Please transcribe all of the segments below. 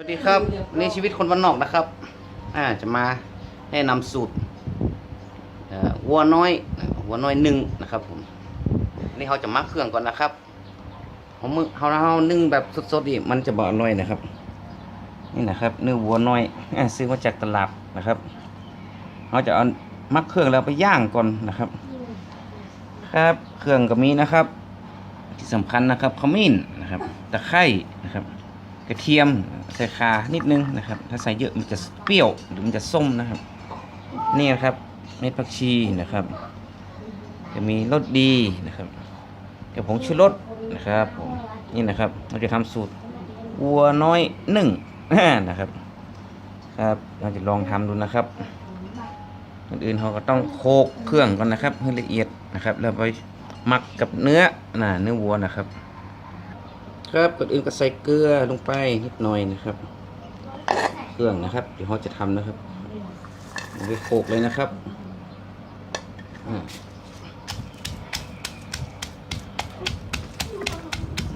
สวัสดีครับในชีวิตคนบ้านนอกนะครับ อ่าจะมาแนะนำสูตรวัวน้อยวัวน้อยหนึ่งนะครับผมนี่เขาจะมักเครื่องก่อนนะครับเขามือเขาเรานึ่งแบบสดๆดิมันจะบอร่อยนะครับ นี่นะครับ เนื้อวัวน้อยอซื้อมาจากตลาดนะครับเราจะเอามักเครื่องแล้วไปย่างก่อนนะครับ ครับเครื่องก็มีนะครับ ที่สำคัญนะครับขมิ้นนะครับ ตะไคร้นะครับ กระเทียมใส่คานิดนึงนะครับ ถ้าใส่เยอะมันจะเปรี้ยวหรือมันจะส้มนะครับ นี่นะครับเม็ดผักชีนะครับ จะมีรสดีนะครับกับผงชูรสนะครับผมนี่นะครับเราจะทำสูตรวัวน้อยหนึ่งนะครับครับเราจะลองทำดูนะครับก่อนอื่นเราก็ต้องโคกเครื่องก่อนนะครับให้ละเอียดนะครับ แล้วไปหมักกับเนื้อน่ะเนื้อวัวนะครับ ครับก่อนอื่นก็ใส่เกลือลงไปนิดหน่อยนะครับ เครื่องนะครับเดี๋ยวเราจะทำนะครับเอาไปโขลกเลยนะครับอ่า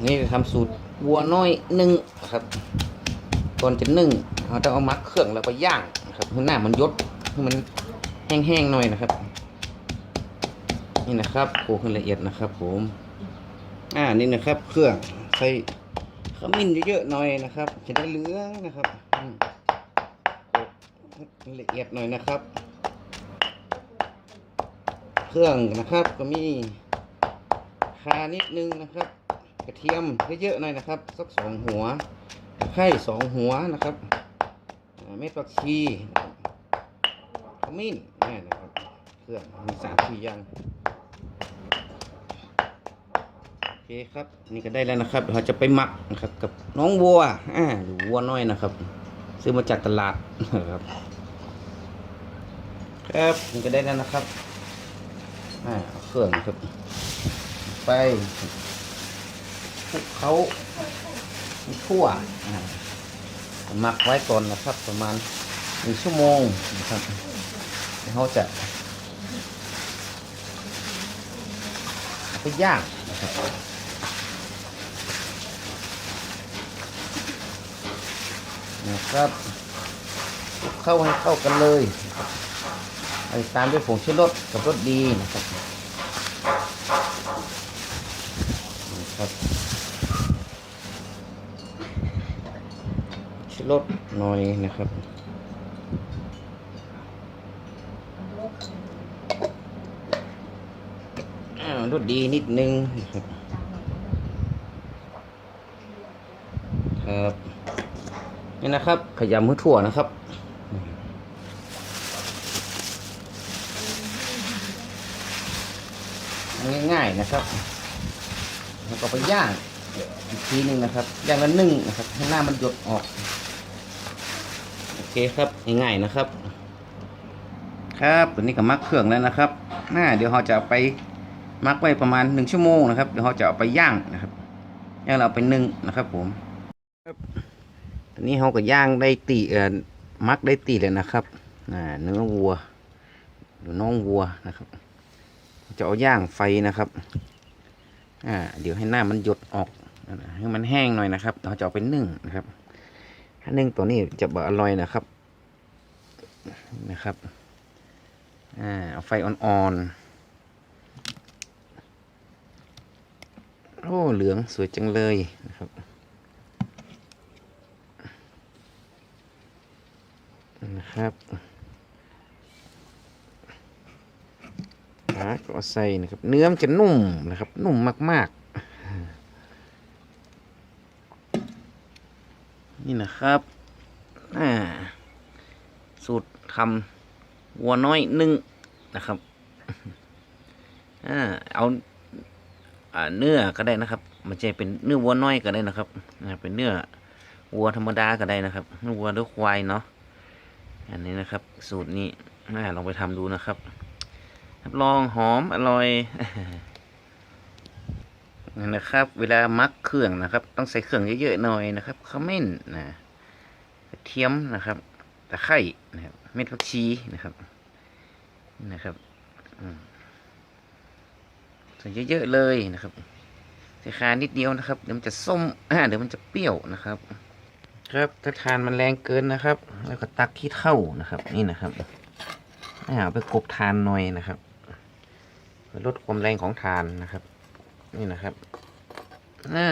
นี่จะทำสูตรวัวน้อยนึ่งนะครับก่อนจะนึ่งเราจะเอามักเครื่องแล้วก็ย่างนะครับให้หน้ามันยดให้มันแห้งๆหน่อยนะครับ นี่นะครับโขกให้ละเอียดนะครับ ผม อ่านี่นะครับ เครื่อง ส่ขมิ้นเยอะๆหน่อยนะครับจะได้เหลืองนะครับละเอียดหน่อยนะครับ เครื่องนะครับก็มีคานิดนึงนะครับ กระเทียมเยอะๆหน่อยนะครับสักสองหัวไคร้สองหัวนะครับเม็ดผักชีขมิ้นนี่นะครับ เครื่องมีสามสี่อย่าง โอ เคครับนี่ก็ได้แล้วนะครับเราจะไปหมักนะครับกับน้องวัวอ่าหรือวัวน้อยนะครับ ซื้อมาจากตลาดนะครับ ครับนี่ก็ได้แล้วนะครับอ่าเครื่องครับ ไปคลุกเขาให้ทั่วหมักไว้ก่อนนะครับ ประมาณหนึ่งชั่วโมงนะครับเดี๋ยวเราจะไปย่างนะครับ นะครับเข้าให้เข้ากันเลยไอ้ตามด้วยผงชูรสกับรสดีนะครับนะครับชูรสหน่อยนะครับอ้าวรสดีนิดนึงนะครับครับ นี่นะครับ ขยำมือถั่วนะครับ ง่ายๆนะครับแล้วก็ไปย่างอีกทีหนึ่งนะครับ ย่างละนึ่งนะครับให้หน้ามันหยดออก โอเคครับ ง่ายๆนะครับ ครับตัวนี้ก็มักเครื่องแล้วนะครับน่าเดี๋ยวเราจะเอาไปมักไว้ประมาณหนึ่งชั่วโมงนะครับ เดี๋ยวเราจะเอาไปย่างนะครับ ย่างเราไปนึ่งนะครับผม นนี้เขาก็ย่างได้ตีเอ่อมักได้ตีเลยนะครับอ่าเนื้อวัวหรือน้องวัวนะครับ จะเอาย่างไฟนะครับอ่าเดี๋ยวให้หน้ามันหยดออกให้มันแห้งหน่อยนะครับเราจะเอาไปนึ่งนะครับถ้านึ่งตัวนี้จะบอร่อยนะครับนะครับอ่าเอาไฟอ่อนๆโอ้เหลืองสวยจังเลยนะครับ นะครับนะก็ใส่นะครับ เนื้อมันจะนุ่มนะครับ นุ่มมาก ๆ นี่นะครับอ่าสูตรทำวัวน้อยนึ่งนะครับอ่าเอาอเนื้อก็ได้นะครับ มันจะเป็นเนื้อวัวน้อยก็ได้นะครับเป็นเนื้อวัวธรรมดาก็ได้นะครับเนื้อวัวหรือควายเนาะ อันนี้นะครับ สูตรนี้น่าลองไปทำดูนะครับรับรองหอมอร่อยนั่นะครับ เวลามักเครื่องนะครับ ต้องใส่เครื่องเยอะๆหน่อยนะครับขมิ้นนะกระเทียมนะครับตะไคร้นะครับเม็ดผักชีนะครับนี่นะครับใส่เยอะๆเลยนะครับใส่คานิดเดียวนะครับ เดี๋ยวมันจะส้มเดี๋ยวมันจะเปรี้ยวนะครับ ครับ ถ้าทานมันแรงเกินนะครับ แล้วก็ตักที่เท่านะครับ นี่นะครับให้เอาไปกบทานหน่อยนะครับลดความแรงของทานนะครับ นี่นะครับน่า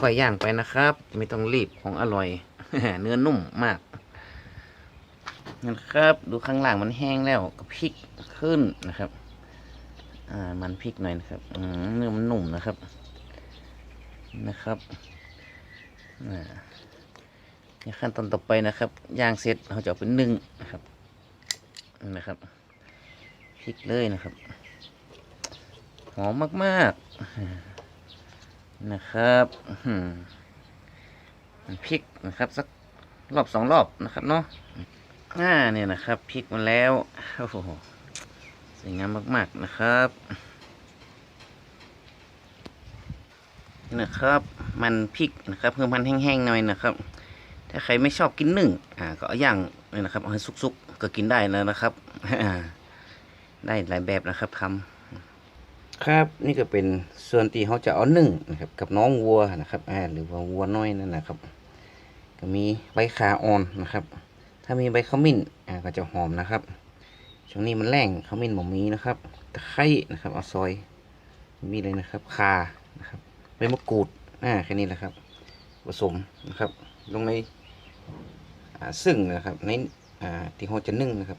ค่อยย่างไปนะครับ ไม่ต้องรีบของอร่อย เนื้อนุ่มมากนะครับ ดูข้างล่างมันแห้งแล้วก็พลิกขึ้นนะครับ อ่ามันพริกหน่อยนะครับอืเนื้อมันนุ่มนะครับนะครับ นขั้นตอนต่อไปนะครับย่างเสร็จเราจะเอาไปนึ่งนะครับนะครับพริกเลยนะครับหอมมากๆนะครับหืมพริกนะครับสักรอบสองรอบนะครับเนาะอ่าเนี่ยนะครับพริกมาแล้วโอ้โหสวยงามมาก ๆนะครับ นะครับ มันพริกนะครับเพิ่มมันแห้งๆหน่อยนะครับ ถ้าใครไม่ชอบกินนึ่งอ่าก็อย่างเลยนะครับเอาให้สุกๆก็กินได้แล้วนะครับได้หลายแบบนะครับทำครับนี่ก็เป็นส่วนที่เขาจะเอาหนึ่งนะครับ กับน้องวัวนะครับอ่าหรือว่าวัวน้อยนั่นนะครับ ก็มีใบขาอ่อนนะครับ ถ้ามีใบขมิ้นอ่าก็จะหอมนะครับช่วงนี้มันแรงขมิ้นหมอมีนะครับตะไคร้นะครับเอาซอยมีเลยนะครับคานะครับ มะกรูดอ่าแค่นี้แหละครับ ผสมนะครับ ลงในอ่าซึ่งนะครับในอ่าที่เราจะนึ่งนะครับ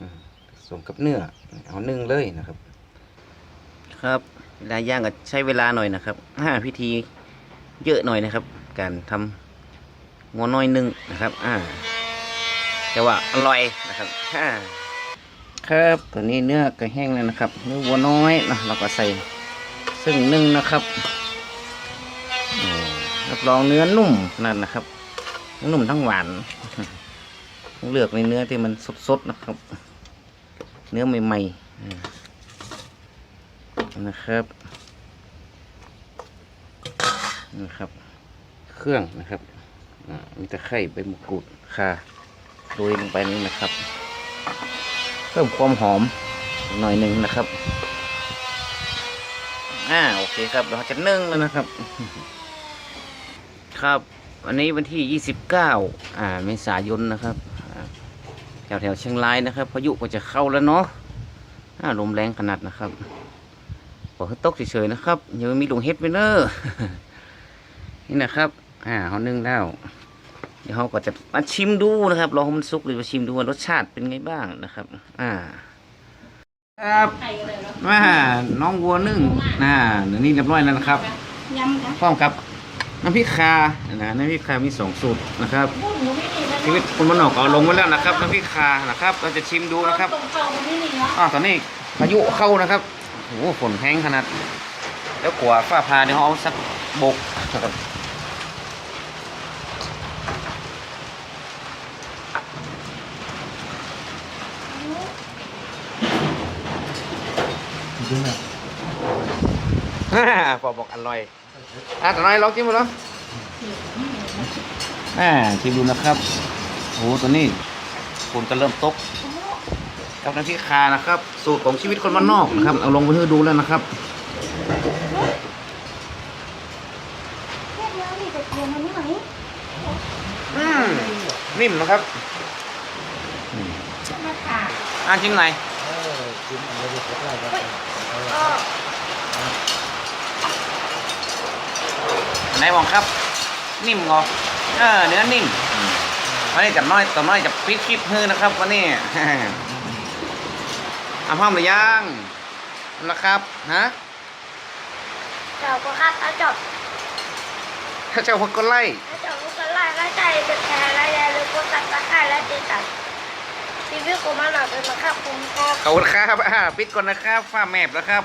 อ่าผสมกับเนื้อเอานึ่งเลยนะครับ ครับเวลาย่างก็ใช้เวลาหน่อยนะครับห้าพิธีเยอะหน่อยนะครับ การทำงัวน้อยนึ่งนะครับอ่าแต่ว่าอร่อยนะครับอ่าครับตัวนี้เนื้อก็แห้งแล้วนะครับเนื้อวัวน้อยนะเราก็ใส่ซึ่งนึ่งนะครับโอ้ รับรองเนื้อนุ่มนั่นนะครับทั้งนุ่มทั้งหวานต้องเลือกในเนื้อที่มันสดๆนะครับ เนื้อใหม่ๆนะครับนะครับ เครื่องนะครับอ่ามีตะไคร้ใบมะกรูดข่าโรยลงไปนี่นะครับเพิ่มความหอมหน่อยหนึ่งนะครับอ่าโอเคครับเราจะนึ่งแล้วนะครับ ครับ วันนี้วันที่ 29 อ่าเมษายนนะครับอ่าแถวแถวๆเชียงรายนะครับพายุก็จะเข้าแล้วเนาะอ่าลมแรงขนาดนะครับบอกให้ตกเฉยๆนะครับยังไม่มีลงเฮ็ดไปเนอะนี่นะครับ อ่าเขานึ่งแล้ว เดี๋ยวเขาก็จะมาชิมดูนะครับลองให้มันสุกหรือมาชิมดูว่ารสชาติเป็นไงบ้างนะครับ อ่า ครับไข่เลยเหรอมาน้องวัวนึ่งน่าเดี๋ยวนี้เรียบร้อยแล้วนะครับยำค่ะพร้อมครับ น้ำพริกคานะน้ำพริกคามีสองสูตรนะครับพวกหนูไม่มีแล้วชีวิตคุณมนอกเอาลงไว้แล้วนะครับน้ำพริกคานะครับ เราจะชิมดูนะครับตรงเขามันไม่มีเนาะอ้าวตอนนี้พายุเข้านะครับโอ้โหฝนแห้งขนาด แล้วกลัวฟ้าพาเดี๋ยวเขาเอาสักบกนะครับฮ่าพอบอกอร่อย อะตอนนี้ลองชิมดูเนาะอ่าชิมดูนะครับโอ้โหตัวนี้ฝนก็เริ่มตกกับน้ำพริกคานะครับ สูตรของชีวิตคนบ้านนอกนะครับ เอาลงไปให้ดูแล้วนะครับแค่แล้วนี่จะเตรียมมันไม่ไหวอืมนิ่มนะครับมาถาอ่านชิมหน่ ไหนมองครับ นิ่มงอเออเนื้อนิ่มอืมวันนี้จับน้อยต่อน้อยจะปิดคลิปฮือนะครับวันนี้อาพร้อมหรือยังนะครับฮะเจ้าก็คัดเอาจบถ้าเจ้าคนก็ไล่แล้วเจ้าก็ไล่ไล่ใจเป็นแทนไล่ยาหรือก็ตัดตะไคร้และตีตัดชีวิตกูมาหน่อยเป็นมาครับคุณพ่อขอบคุณครับอ่าปิดก่อนนะครับฝ้าแมบแล้วครับ